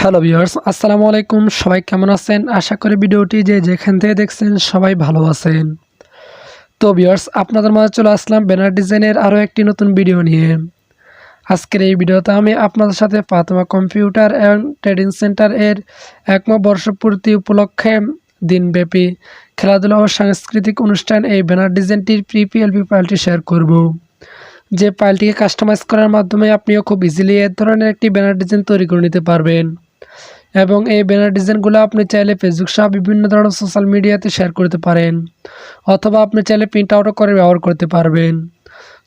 Hello viewers আসসালামু আলাইকুম। সবাই কেমন আছেন? আশা করি ভিডিওটি যে যেখান থেকে দেখছেন সবাই ভালো আছেন। তো ভিউয়ার্স আপনাদের মাঝে চলে আসলাম ব্যানার ডিজাইনের আরও একটি নতুন ভিডিও নিয়ে। আজকের এই ভিডিওতে আমি আপনাদের সাথে Fatema computer and trading center এর একম বর্ষপূর্তি উপলক্ষে দিনব্যাপী খেলাধুলা ও সাংস্কৃতিক অনুষ্ঠান এই ব্যানার ডিজাইনটির প্রিপিএলপি ফাইলটি শেয়ার করব। যে ফাইলটিকে কাস্টমাইজ করার মাধ্যমে আপনিও খুব ইজিলি এর ধরনের একটি ব্যানার ডিজাইন তৈরি করে নিতে পারবেন। এবং এই ব্যানার ডিজাইনগুলো আপনি চাইলে ফেসবুক সহ বিভিন্ন ধরনের সোশ্যাল মিডিয়াতে শেয়ার করতে পারেন, অথবা আপনি চাইলে প্রিন্ট আউটও করে ব্যবহার করতে পারবেন।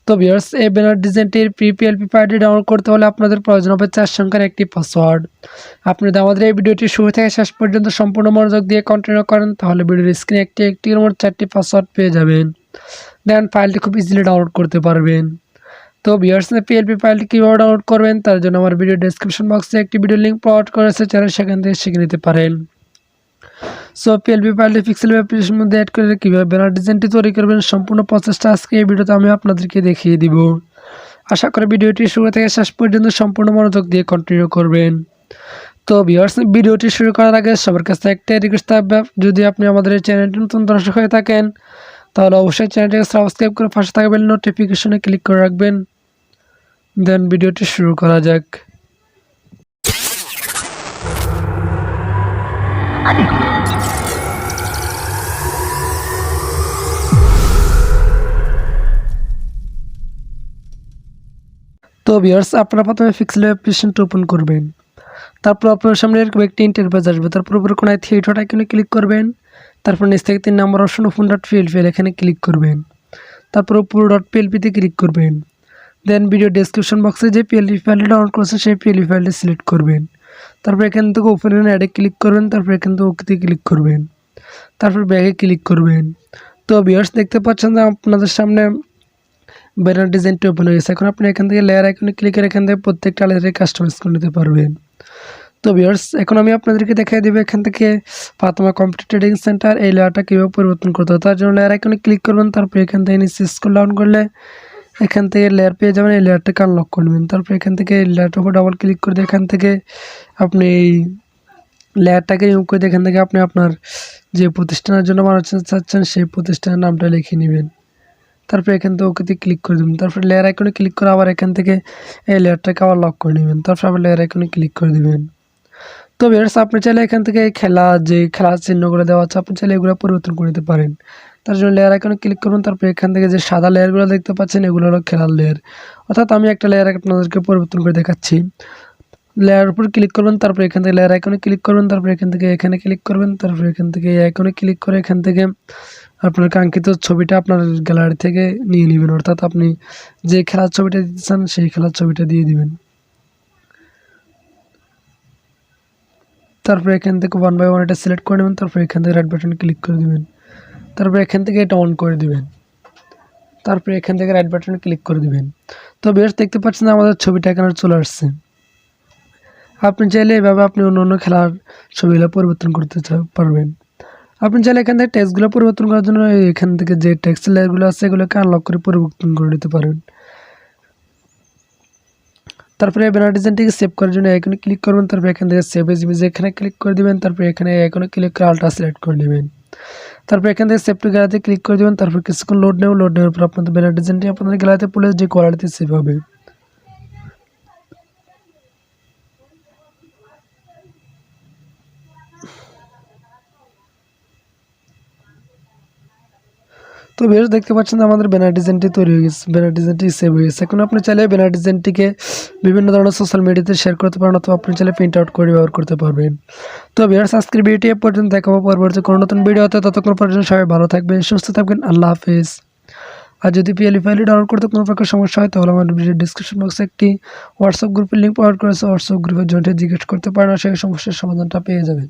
তো ভিউয়ার্স এই ব্যানার ডিজাইনটির পিপিএলপি ফাইলটি ডাউনলোড করতে হলে আপনাদের প্রয়োজন হবে চার সংখ্যার একটি পাসওয়ার্ড আপনি আমাদের এই ভিডিওটি শুরু থেকে শেষ পর্যন্ত সম্পূর্ণ মনোযোগ দিয়ে কন্টিনিউ করেন, তাহলে ভিডিওর স্ক্রিনে একটি একটির মোট চারটি পাসওয়ার্ড পেয়ে যাবেন। দেন ফাইলটি খুব ইজিলি ডাউনলোড করতে পারবেন। তো ভিউয়ার্স পিএলপি ফাইলটি কীভাবে ডাউনলোড করবেন, তার জন্য আমার ভিডিও ডেসক্রিপশন বক্সে একটি ভিডিও লিঙ্ক প্রোভাইড করেছে চ্যানেল সেখান থেকে শিখে নিতে পারেন। সো পিএলপি ফাইলটি পিক্সেল অ্যাপ্লিকেশনের মধ্যে অ্যাড করে কীভাবে ব্যানার ডিজাইনটি তৈরি করবেন, সম্পূর্ণ প্রসেসটা আজকে এই ভিডিওতে আমি আপনাদেরকে দেখিয়ে দিব। আশা করি ভিডিওটি শুরু থেকে শেষ পর্যন্ত সম্পূর্ণ মনোযোগ দিয়ে কন্টিনিউ করবেন। তো ভিউয়ার্স ভিডিওটি শুরু করার আগে সবার কাছে একটা রিকোয়েস্ট থাকবে, যদি আপনি আমাদের চ্যানেলটি নতুন দর্শক হয়ে থাকেন তাহলে অবশ্যই চ্যানেলটিকে সাবস্ক্রাইব করে পাশে থাকবেন নোটিফিকেশনে ক্লিক করে রাখবেন। দেন ভিডিওটি শুরু করা যাক। তো ভিউয়ার্স, আপনারা প্রথমে পিক্সেল অ্যাপ্লিকেশনটা ওপেন করবেন। তারপর আপনার সামনে এরকম একটি ইন্টারফেস আসবে। তারপর উপরে কোনায় থিয়েটার আইকনে ক্লিক করবেন। তারপর নিচ থেকে তিন number option open dot PLP এখানে ক্লিক করবেন। তারপর উপর ডট পিএলপিতে ক্লিক করবেন। দেন ভিডিও ডেসক্রিপশন বক্সে যে পিএলপি ফাইলটি ডাউনলোড করেছে সেই পিএলপি ফাইলটি সিলেক্ট করবেন। তারপর এখান থেকে ওপেন অ্যাডে ক্লিক করবেন, তারপর এখান থেকে ওকেতে ক্লিক করবেন। তারপর ব্যাগে ক্লিক করবেন। তো ভিউয়ার্স দেখতে পাচ্ছেন যে আপনাদের সামনে ব্যানার ডিজাইনটি ওপেন হয়ে গেছে। এখন আপনি এখান থেকে লেয়ার আইকনে ক্লিক করে এখান থেকে প্রত্যেকটা লেয়ারে কাস্টমাইজ করে নিতে পারবেন। তো ভিউয়ার্স এখন আমি আপনাদেরকে দেখাই দেবো এখান থেকে ফাতেমা কম্পিউটার ট্রেডিং সেন্টার এই লেয়ারটা কীভাবে পরিবর্তন করতে হবে। তার জন্য লেয়ার আইকনে ক্লিক করবেন, তারপর এখান থেকে নিচে স্কুল ডাউন করলে এখান থেকে লেয়ার পেয়ে যাবেন, এই লেয়ারটাকে আনলক করে নেবেন। তারপর এখান থেকে লেয়ারটার উপর ডাবল ক্লিক করে এখান থেকে আপনি এই লেয়ারটাকে রিমুভ করে এখান থেকে আপনি আপনার যে প্রতিষ্ঠানের জন্য বানাতে চাচ্ছেন, সেই প্রতিষ্ঠানের নামটা লিখে নেবেন। তারপরে এখান থেকে ওকেতে ক্লিক করে দেবেন। তারপরে লেয়ার আইকনে ক্লিক করে আবার এখান থেকে এই লেয়ারটাকে আবার লক করে নেবেন। তারপর আবার লেয়ার আইকনে ক্লিক করে দেবেন। তো ভিউয়ার্স আপনি চাইলে এখান থেকে খেলা যে খেলার চিহ্নগুলো দেওয়া আছে, আপনি চাইলে এগুলো পরিবর্তন করে দিতে পারেন। তার জন্য লেয়ার আইকনে ক্লিক করুন, তারপর এখান থেকে যে সাদা লেয়ারগুলো দেখতে পাচ্ছেন, এগুলো হলো খেলার লেয়ার অর্থাৎ আমি একটা লেয়ার আপনাদেরকে পরিবর্তন করে দেখাচ্ছি। লেয়ার উপর ক্লিক করবেন তারপর এখান থেকে লেয়ার আইকনে ক্লিক করবেন তারপর এখান থেকে এখানে ক্লিক করবেন, তারপর এখান থেকে আইকনে ক্লিক করে এখান থেকে আপনার কাঙ্ক্ষিত ছবিটা আপনার গ্যালারি থেকে নিয়ে নেবেন। অর্থাৎ আপনি যে খেলার ছবিটা দিতে চান, সেই খেলার ছবিটা দিয়ে দিবেন। তারপর এখান থেকে ওয়ান বাই ওয়ান এটা সিলেক্ট করে নেবেন, তারপর এখান থেকে রাইট বাটন ক্লিক করে দেবেন। তারপরে এখান থেকে এটা অন করে দিবেন। তারপরে এখান থেকে রাইট বাটনে ক্লিক করে দিবেন। তো বেশ, দেখতে পাচ্ছেন আমাদের ছবিটা এখানে চলে আসছে। আপনি চাইলে এভাবে আপনি অন্য অন্য খেলার ছবিগুলো পরিবর্তন করতে পারবেন। আপনি চাইলে এখান থেকে টেক্সটগুলো পরিবর্তন করার জন্য এখান থেকে যে টেক্সট লেয়ারগুলো আছে, এগুলোকে আনলক করে পরিবর্তন করে নিতে পারেন। তারপরে ব্যানার ডিজাইনটিকে সেভ করার জন্য এখানে ক্লিক করবেন, তারপর এখান থেকে সেভ এজ ইমেজ এখানে ক্লিক করে দেবেন, তারপর এখানে এখানে ক্লিক করে আলট্রা সিলেক্ট করে নেবেন তারপর এখান থেকে সেভ টু গ্যালারিতে ক্লিক করে দেবেন, তারপর কিছুক্ষণ লোড নেব লোড নেওয়ার পর আপনাদের ব্যানার ডিজাইনটি আপনাদের গ্যালারিতে পড়লে যে কোয়ালিটি সেভ হবে। তো বেশ, দেখতে পাচ্ছেন আমাদের ব্যানার ডিজাইনটি তৈরি হয়ে গেছে, ব্যানার ডিজাইনটি সেভ হয়ে গেছে। এখন আপনি চাইলে ব্যানার ডিজাইনটিকে বিভিন্ন ধরনের সোশ্যাল মিডিয়াতে শেয়ার করতে পারেন অথবা আপনি চাইলে প্রিন্ট আউট করে ব্যবহার করতে পারবেন। তো বিয়ার্স আজকের ভিডিওটি পর্যন্ত দেখাবো। পরবর্তী কোনো নতুন ভিডিও হতে ততক্ষণ পর্যন্ত সবাই ভালো থাকবেন, সুস্থ থাকবেন, আল্লাহ হাফিজ। আর যদি পিএলই ফাইলটি ডাউনলোড করতে কোনো প্রকার সমস্যা হয়, তাহলে আমার ভিডিও ডিসক্রিপশন বক্সে একটি হোয়াটসঅ্যাপ গ্রুপের লিঙ্ক প্রোভাইড করেছে হোয়াটসঅ্যাপ গ্রুপের জয়েন্টে জিজ্ঞেস করতে পারেন, সেই সমস্যার সমাধানটা পেয়ে যাবেন।